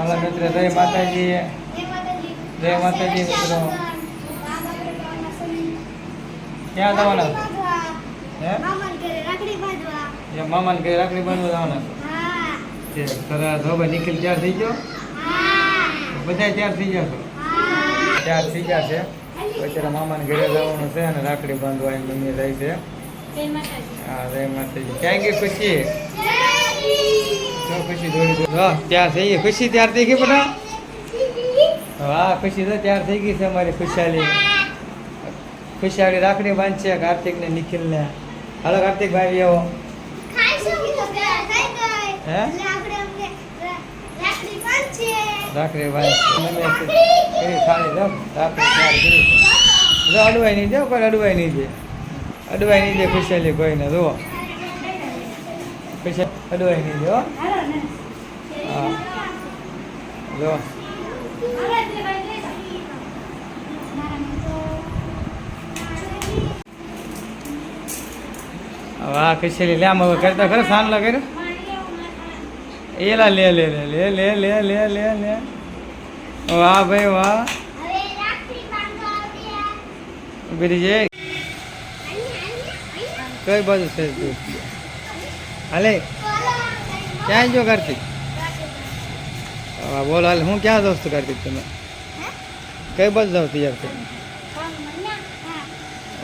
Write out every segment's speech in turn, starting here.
હાલો મિત્રો જય માતાજી. જય માતાજી. મિત્રો. ક્યાં જવાના છો? મામાને ઘરે રાખડી બાંધવા. જવાના છો? તરા ધોબા નિખિલ તૈયાર થઈ ગયો? બધા તૈયાર થઈ ગયા છો? તૈયાર થઈ ગયા છે. અત્યારે મામાને ઘરે જવાનું છે અને રાખડી બાંધવા એમ મમ્મી જાય છે. હા જય માતાજી. ક્યાં ગઈ ખુશી? દોડી થઈ ગઈ. ખુશી ત્યાર થઈ ગઈ બધા હા? ખુશી તો ત્યાર થઈ ગઈ છે અમારી ખુશાલી. ખુશાલી રાખડી બાંધશે કાર્તિક ને નિખિલ ને. હાલો કાર્તિક ભાઈ, આવો. રાખડી બાંધશે તૈયાર અડવાઈ નહીં દો કોઈ અડવાઈ નહીં દે. અડવાઈ નહીં દે ખુશાલી કોઈને જુઓ. ખુશા અડવાઈ નહીં હા જો વાહ ખુશાલી લે આમ હવે કરતા ખરો સાનલો કર્યો એલા લે લે લે લે લે લે લે લે લે વાહ ભાઈ વાહ બીજી કઈ બાજુ છે હાલે. ક્યાં જો કાર્તિક? બોલ હાલ હું ક્યાં જાઉં છું કાર્તિક તમે? કઈ બાજુ જાવ તૈયાર થઈ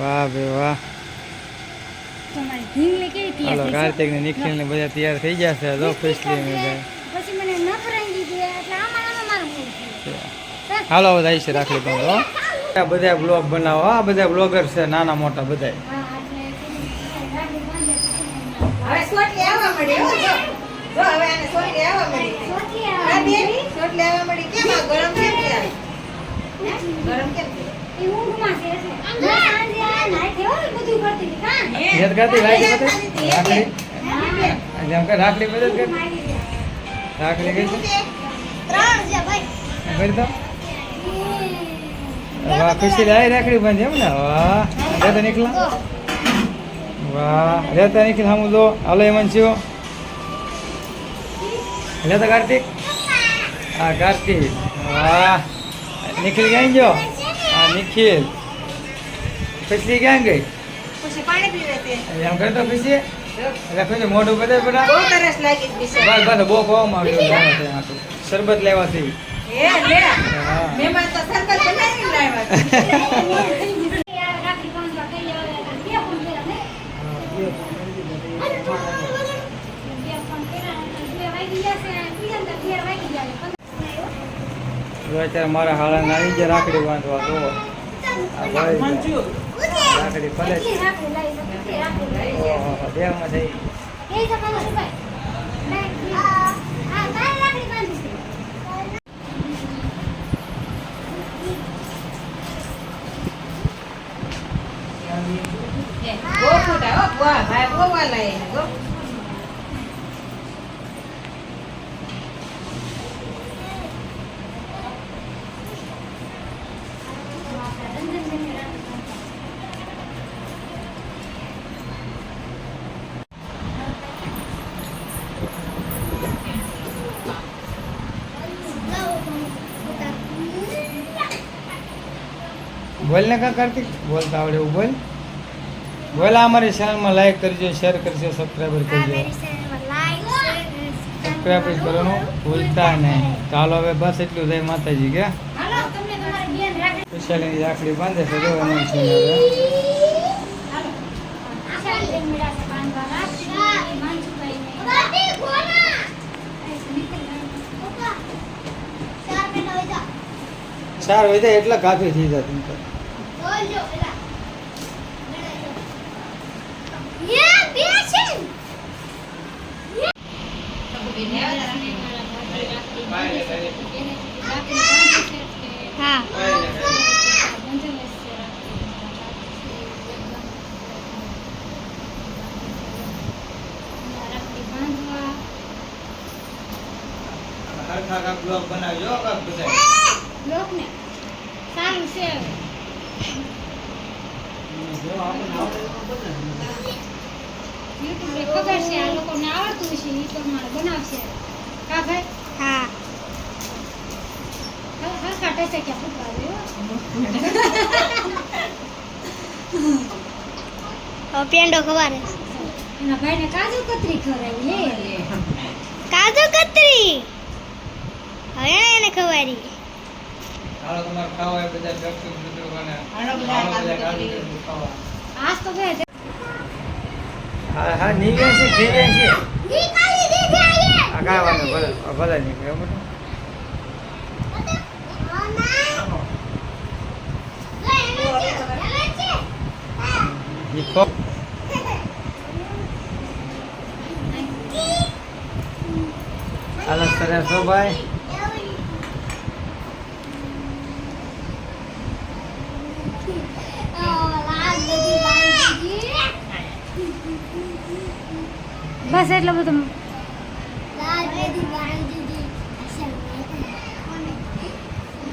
વાહ ભાઈ વાહ. હાલો કાર્તિક ને નિખિલ ને બધા તૈયાર થઈ ગયા છે જો ફેસલી ને. હાલો બધા છે રાખડી પણ બધા બ્લોગ બનાવો આ બધા બ્લોગર છે નાના મોટા બધા હા, એટલે પેલી ગાડી બાંધે પછી હવે સોટલી આવવા મળી હો જો. જો હવે આને સોટલી આવવા મળી. સોટલી આવવા મળી? સોટલી આવવા મળી. કેમ આ ગરમ કેમ છે ગરમ કેમ છે? એ ઊંઘમાં છે એટલે. સાંજે આ નાઈટે હો બધું કરતી હતી, કાં? યાદ કરતી રાખડી? યાદ બધી? રાખડી જેમ કે રાખડી મદદ કરતી રાખડી કઈ છે? ત્રણ છે ભાઈ. કરી દો. વાહ ખુશી લાવી રાખડી બાંધી એમ ને? વાહ. નીકળા વાહ. રહેતા નહીં સામું જો. હાલો હેમંશિયો રહેતા કાર્તિક. હા કાર્તિક. વાહ. નિખિલ ક્યાં ગયો? હા નિખિલ. પછી ક્યાં ગઈ? એમ કરે તો. પછી? છે મોઢું બધા બધા બહુ સરસ લાગી બસ બસ શરબત લેવાથી. હા. અત્યારે મારા હાળાને આવી ગયા રાખડી બાંધવા તો રાખડી પડે દેવામાં થઈ. ગોપુટા ભાઈ ગોવા લઈ ગો બોલ ને કા કાર્તિક? બોલતા આવડે એવું બોલ. બોલ અમારી ચેનલમાં લાઈક કરજો શેર કરજો સબસ્ક્રાઈબર કરજો. સબસ્ક્રાઈબ કરવાનું ભૂલતા નહીં. ચાલો હવે બસ એટલું જય માતાજી કે? હાલો, તમને રાખડી બાંધે છે જો એમ છે. ચાર વાગે એટલે કાફી થઈ જાય સારું છે યુટ્યુબ ખબર છે આ લોકોને આવડતું હશે એ પ્રમાણે બનાવશે. કા ભાઈ? હા. છે કે ફૂટવા પેંડો ખવારે. એના ભાઈને કાજુ કતરી ખવડાવી લે. કાજુ કતરી? હવે એને ખવારી હાલો તમારે ખાવા બધા. આજ તો હા હા નીકળે છે જાય છે. વાંધો ભલે ભલે નીકળે બધું. ખો હાલો સરસ હો ભાઈ બસ બધું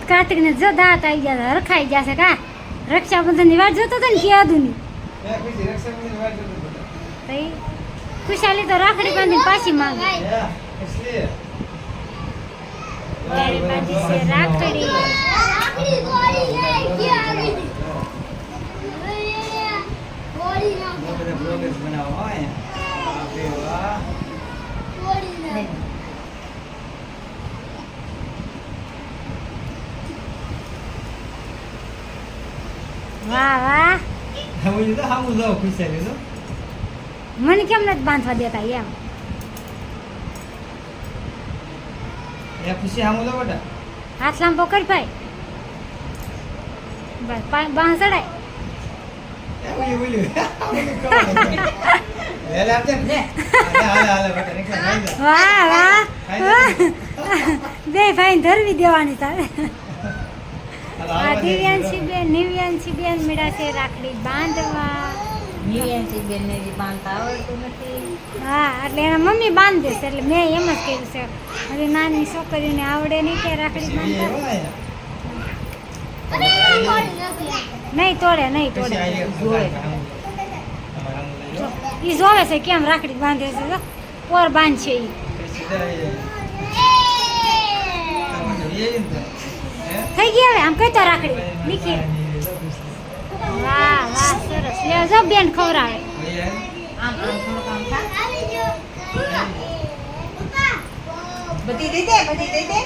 કાર્તિક ને જો દાંત આવી ગયા રખાઈ ગયા છે કા? રક્ષાબંધનની વાત જોતો હતો ને ક્યાદુની ખુશાલી તો રાખડી બાંધી પાછી માંગે. રાખડી. વાહ વાહ. મને કેમ નથી બાંધવા દેતા એમ? હાથ લાંબો કરી ભાઈ. બસ બાંહ ચડાય વાહ વાહ બે ભાઈ ધરવી દેવાની તારે. દિવ્યાંશી બેન નિવ્યાંશી બેન મેળા છે રાખડી બાંધવા. નિવ્યાંશી બેનને હજી બાંધતા આવડતું નથી. હા એટલે એના મમ્મી બાંધે છે એટલે મેં એમ જ કહ્યું છે. હવે નાની છોકરીઓને આવડે નહીં કે રાખડી બાંધતા. નહીં તોડે નહીં તોડે. એ જોવે. છે કેમ રાખડી બાંધે છે પોર બાંધ છે ઈ એ? થઈ ગઈ હવે આમ કહેતો રાખડી. નીકળી વાહ વાહ સરસ. લે જો બેન થા. બધી દઈ દે બધી દઈ દે.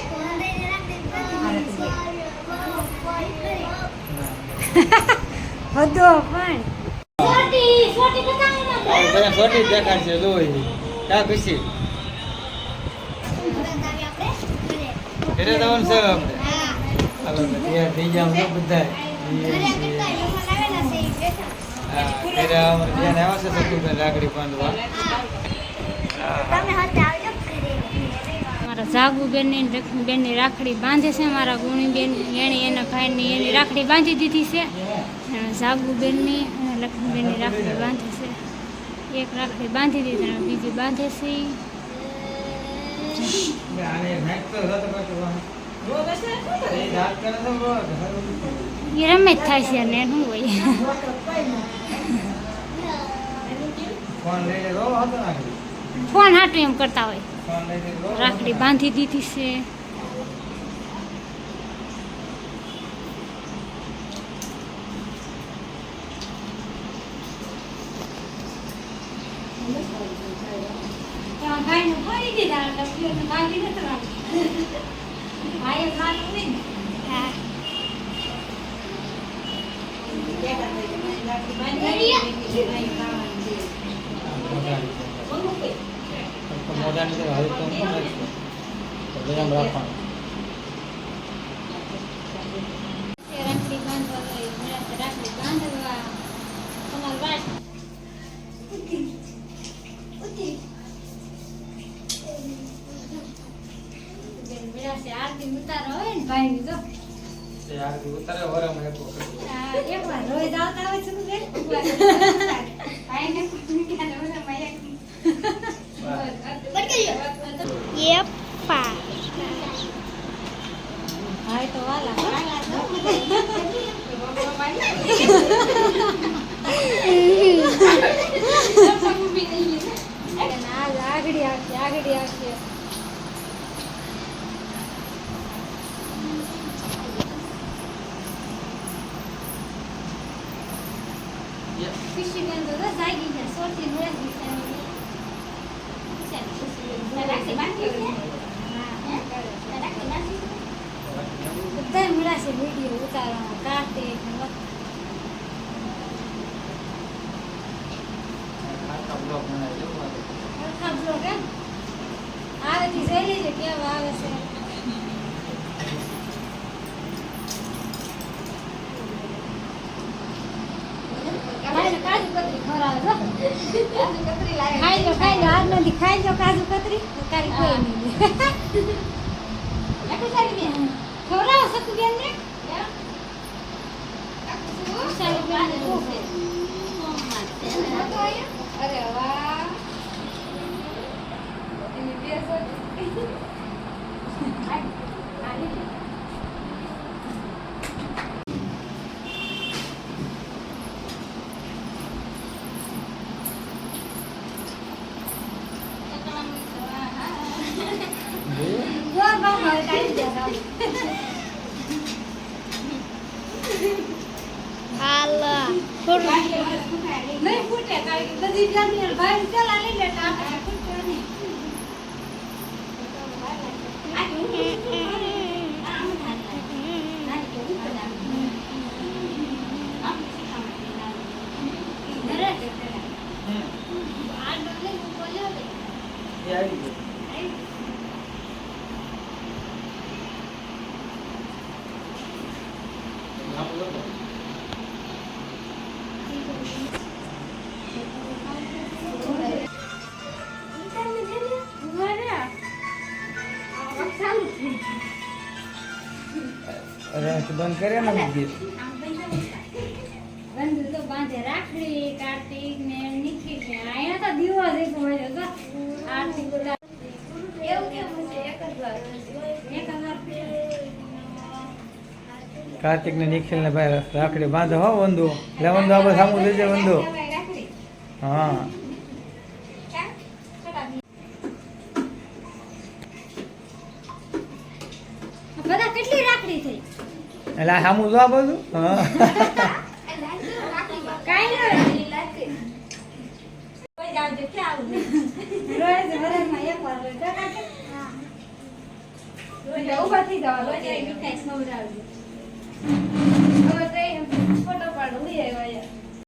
બધો પણ. બધા છોટી દેખાડશે જો ઈ. ખુશી ઘરે જવાનું છે આપણે હાલો તૈયાર થઈ જાવ છો બધા હા ઘરે અમારે બેન આવ્યા છે સતુભાઈ રાખડી બાંધવા મારા જાગુબેનની લક્ષ્મીબેનની રાખડી બાંધે છે મારા ગુણીબેન એણે એના ભાઈની એની રાખડી બાંધી દીધી છે. જાગુબેનની અને લક્ષ્મીબેનની રાખડી બાંધે છે. એક રાખડી બાંધી દીધી અને બીજી બાંધે છે. એ રમે જ થાય છે ને શું હોય. ફોન હાટું એમ કરતા હોય. રાખડી બાંધી દીધી છે. ભાઈનું ફરી દીધા એટલે બાંધી નથી રાખી ભાઈ ખાતું હોય ને હા બેઠા થઈ જાય. રાખડી બાંધી દે, બીજી ભાઈ ખાવાની છે. મોઢાની તો હાલ તો રાખવાનું વિલાસે આરતી ઉતારો હોય ને જો આગળ ઉતારે વરામાં એક વાર રોજ આવતા હોય છે બેન ભાઈને ક્યારે ઓલામાં એક યપ્પા ભાઈ તો વાલા આગળી આવશે આગળી આવશે ખુશી બેન તો બસ જાગી ગયા સોરથી મળે રાખડી બાંધી મળ્યા છે વીડિયો. આખા બ્લોગ આવેથી જોઈ લેજો કેવા આવે છે ખાઈ લો કાજુ કતરી ખવડાવે જો. કાજુ કતરી લાવ્યા. ખાઈ લો ખાઈ લો. આજ નથી ખાઈ જો કાજુ કતરી. તારી કોઈ નહીં. ખવડાવો સતુ બેન ને. બેન. અરે વાહ એની બે સોચ. જોયું? જોર બહુ હવે કાઢી હાલ. થોડું નહીં ફૂટે કારણ કે બધી જાતની ભાઈ ચલા લઈ લેતા આપણે ફૂટે નહીં. આ ડોલે બોલ્યો બંધ કર્યા ને ગીત બંધુ તો બાંધે. રાખડી કાર્તિક ને નિખિલ ને અહીંયા તો દીવો દેખો હોય તો આરતી બોલા એવું કેવું છે એક જ વાર એક હજાર કાર્તિક ને નિખિલ ને ભાઈ રાખડી બાંધો હો વંદુ. લે વંદુ આપણે સામું લેજે વંદુ. હા. બધા કેટલી રાખડી થઈ? એટલે સામું જો બધું ફોટો પાડો, લઈ આવ્યો અહીંયા.